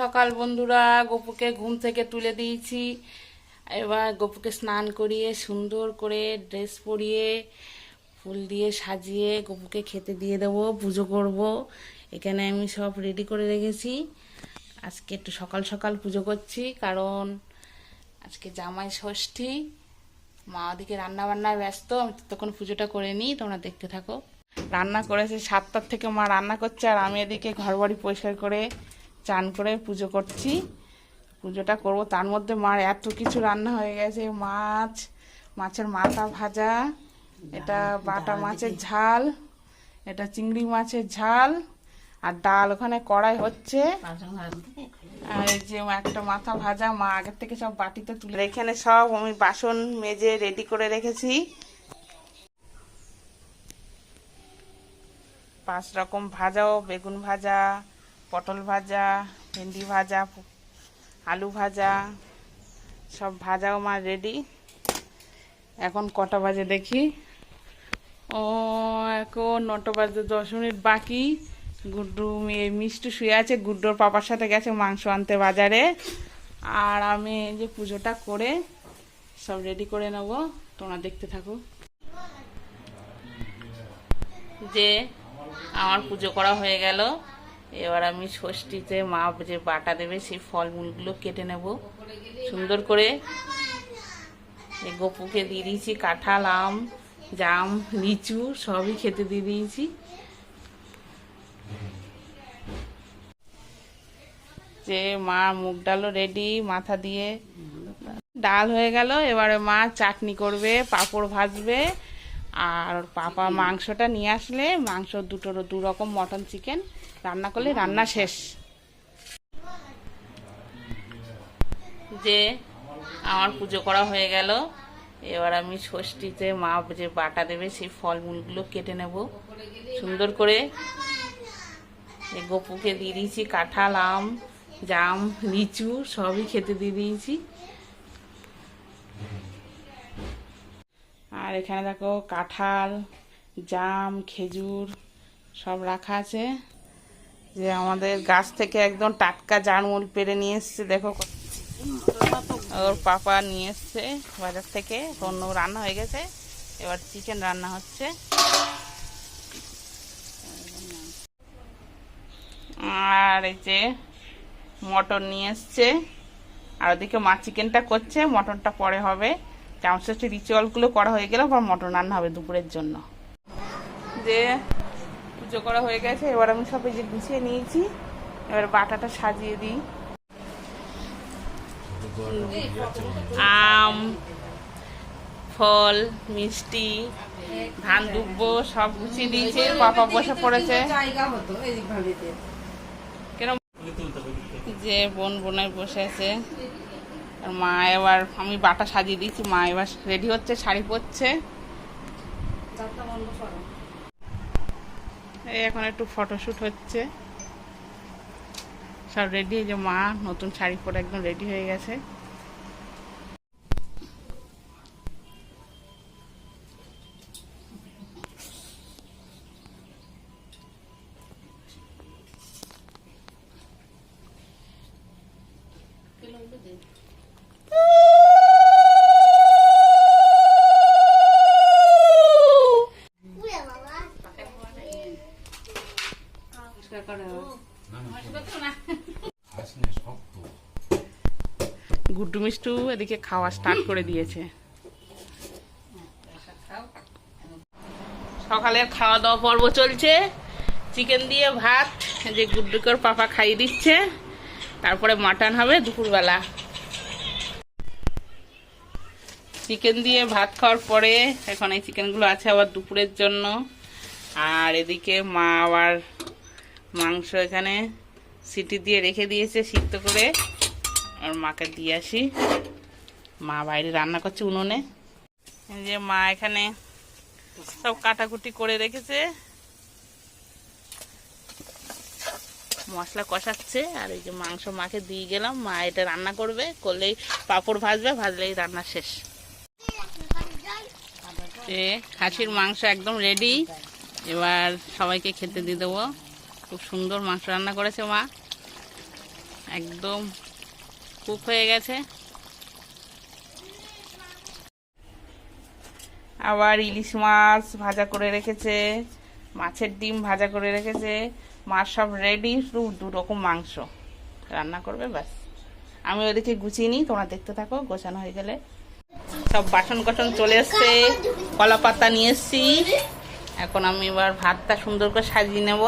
সকাল বন্ধুরা, গপুকে ঘুম থেকে তুলে দিয়েছি। এবার গপুকে স্নান করিয়ে, সুন্দর করে ড্রেস পরিয়ে, ফুল দিয়ে সাজিয়ে গপুকে খেতে দিয়ে দেবো, পুজো করব। এখানে আমি সব রেডি করে রেখেছি। আজকে একটু সকাল সকাল পুজো করছি, কারণ আজকে জামাই ষষ্ঠী। মা ওদিকে রান্না বান্নায় ব্যস্ত, আমি তখন পুজোটা করে নিই, তোমরা দেখতে থাকো। রান্না করেছে, সাতটার থেকে মা রান্না করছে, আর আমি এদিকে ঘর বাড়ি পরিষ্কার করে চান করে পুজো করছি। পুজোটা করব তার মধ্যে মার এত কিছু রান্না হয়ে গেছে মাছ মাছের মাথা ভাজা এটা বাটা মাছের ঝাল এটা চিংড়ি মাছের ঝাল আর ডাল ওখানে কড়াই হচ্ছে। আর এই যে একটা মাথা ভাজা মা আগের থেকে সব বাটিতে তুলে এখানে সব আমি বাসন মেজে রেডি করে রেখেছি। পাঁচ রকম ভাজাও বেগুন ভাজা পটল ভাজা, ভেন্ডি ভাজা, আলু ভাজা, সব ভাজাও আমার রেডি এখন কটা বাজে দেখি। ও, এখন নটা বাজে দশ মিনিট বাকি। গুড্ডু মেয়ে মিষ্টি শুয়ে আছে, গুড্ডোর পাপার সাথে গেছে মাংস আনতে বাজারে। আর আমি যে পুজোটা করে সব রেডি করে নেব। তোমরা দেখতে থাকো। যে আমার পুজো করা হয়ে গেল। এবার আমি ষষ্ঠীতে মা যে বাটা দেবে, সেই ফলমূলগুলো কেটে নেব। সুন্দর করে গপুকে দিয়ে দিয়েছি, কাঁঠাল, আম, জাম, লিচু, সবই খেতে দিয়ে দিয়েছি। যে মা মুগ ডালও রেডি মাথা দিয়ে ডাল হয়ে গেল। এবারে মা চাটনি করবে, পাঁপড় ভাজবে, আর পাপা মাংসটা নিয়ে আসলে মাংস দুটোর দু রকম মটন চিকেন রান্না করলে রান্না শেষ। যে আমার পুজো করা হয়ে গেল, এবার আমি ষষ্ঠীতে মা যে বাটা দেবে সেই ফলমূলগুলো কেটে নেব। সুন্দর করে গপুকে দিয়ে দিয়েছি কাঁঠাল, আম, জাম, লিচু, সবই খেতে দিয়ে দিয়েছি। আর এখানে দেখো কাঁঠাল, জাম, খেজুর সব রাখা আছে। যে আমাদের গাছ থেকে একদম টাটকা জারমুল পেরে নিয়ে এসছে, দেখো ওর পাপা নিয়ে এসছে বাজার থেকে অন্য রান্না হয়ে গেছে। এবার চিকেন রান্না হচ্ছে। আর এই যে মটন নিয়ে এসছে। আর ওদিকে মা চিকেনটা করছে, মটনটা পরে হবে। চামচটি রিচুয়ালগুলো করা হয়ে গেলে আবার মটন রান্না হবে দুপুরের জন্য। যে পুজো করা হয়ে গেছে। এবার আমি সব এই যে গুছিয়ে নিয়েছি। এবার বাটাটা সাজিয়ে দিই। আম, ফল, মিষ্টি, ধান, দুব্বো সব গুছিয়ে দিয়েছে। পাপা বসে পড়েছে। যে বোন বোনায় বসে আছে। আর মা এবার, আমি বাটা সাজিয়ে দিয়েছি। মা এবার রেডি হচ্ছে, শাড়ি পরছে। এই এখন একটু ফটোশ্যুট হচ্ছে। সব রেডি যে মা নতুন শাড়ি পরে একদম রেডি হয়ে গেছে। গুড্ডু মিষ্টু এদিকে খাওয়া স্টার্ট করে দিয়েছে। সকালের খাওয়া দাওয়া পর্ব চলছে। চিকেন দিয়ে ভাত যে গুড্ডুকর পাপা খাইয়ে দিচ্ছে। তারপরে মাটন হবে দুপুরবেলা। চিকেন দিয়ে ভাত খাওয়ার পরে এখন এই চিকেনগুলো আছে আবার দুপুরের জন্য। আর এদিকে মা আবার মাংস এখানে সিটি দিয়ে রেখে দিয়েছে সিদ্ধ করে। আর মাকে দিয়ে আসি। মা বাইরে রান্না করছে উনুনে। যে মা এখানে সব কাটাকুটি করে রেখেছে। মশলা কষাচ্ছে। আর এই যে মাংস মাকে দিয়ে গেলাম। মা এটা রান্না করবে। করলেই পাঁপড় ভাজবে, ভাজলেই রান্না শেষ। খাসির মাংস একদম রেডি এবার সবাইকে খেতে দিয়ে দেবো। খুব সুন্দর মাংস রান্না করেছে মা। একদম কুক হয়ে গেছে। আবার ইলিশ মাছ ভাজা করে রেখেছে, মাছের ডিম ভাজা করে রেখেছে। মাছ সব রেডি শুধু দু রকম মাংস। রান্না করবে, ব্যাস। আমি ওদিকে গুছিয়ে নিই, তোমরা দেখতে থাকো, গোছানো হয়ে গেলে। সব বাসন কোসন চলে এসছে কলা পাতা নিয়ে এখন আমি এবার ভাতটা সুন্দর করে সাজিয়ে নেব।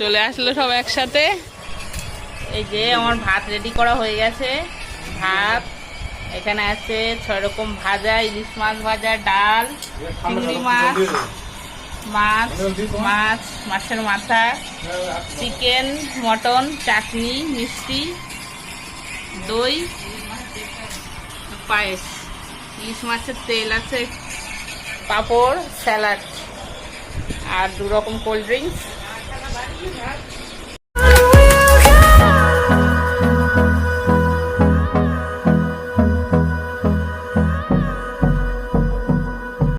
চলে আসলো সব একসাথে। এই যে আমার ভাত রেডি করা হয়ে গেছে। ভাত, এখানে আছে ছয় রকম ভাজা, ইলিশ মাছ ভাজা, ডাল, চিংড়ি মাছ মাছ মাছ, মাছের মাথা, চিকেন, মটন, চাটনি, মিষ্টি, দই, পায়েস। ইলিশ মাছের তেল আছে পাঁপড় স্যালাড আর দু রকম কোল্ড ড্রিঙ্কস।